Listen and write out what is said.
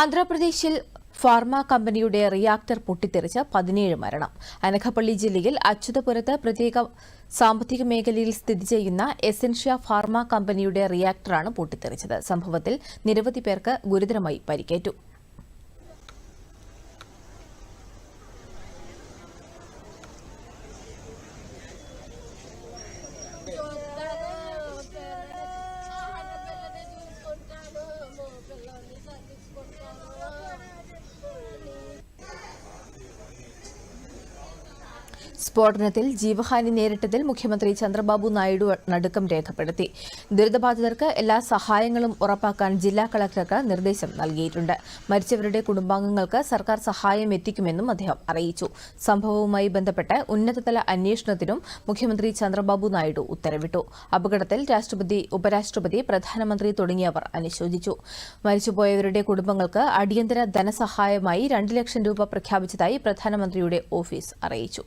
ആന്ധ്രാപ്രദേശിൽ ഫാർമ കമ്പനിയുടെ റിയാക്ടർ പൊട്ടിത്തെറിച്ച് പതിനേഴ് മരണം. അനഘപ്പള്ളി ജില്ലയിൽ അച്യുതപുരത്ത് പ്രത്യേക സാമ്പത്തിക മേഖലയിൽ സ്ഥിതി ചെയ്യുന്ന എസൻഷ്യ ഫാർമ കമ്പനിയുടെ റിയാക്ടറാണ് പൊട്ടിത്തെറിച്ചത്. സംഭവത്തിൽ നിരവധി പേർക്ക് ഗുരുതരമായി പരിക്കേറ്റു. സ്ഫോടനത്തിൽ ജീവഹാനി നേരിട്ടതിൽ മുഖ്യമന്ത്രി ചന്ദ്രബാബു നായിഡു നടുക്കം രേഖപ്പെടുത്തി. ദുരിതബാധിതർക്ക് എല്ലാ സഹായങ്ങളും ഉറപ്പാക്കാൻ ജില്ലാ കളക്ടർക്ക് നിർദ്ദേശം നൽകിയിട്ടുണ്ട്. മരിച്ചവരുടെ കുടുംബാംഗങ്ങൾക്ക് സർക്കാർ സഹായം എത്തിക്കുമെന്നും അദ്ദേഹം അറിയിച്ചു. സംഭവവുമായി ബന്ധപ്പെട്ട് ഉന്നതതല അന്വേഷണത്തിനും മുഖ്യമന്ത്രി ചന്ദ്രബാബു നായിഡു ഉത്തരവിട്ടു. അപകടത്തിൽ രാഷ്ട്രപതി ഉപരാഷ്ട്രപതി പ്രധാനമന്ത്രി തുടങ്ങിയവർ അനുശോചിച്ചു. മരിച്ചുപോയവരുടെ കുടുംബങ്ങൾക്ക് അടിയന്തര ധനസഹായമായി രണ്ട് ലക്ഷം രൂപ പ്രഖ്യാപിച്ചതായി പ്രധാനമന്ത്രിയുടെ ഓഫീസ് അറിയിച്ചു.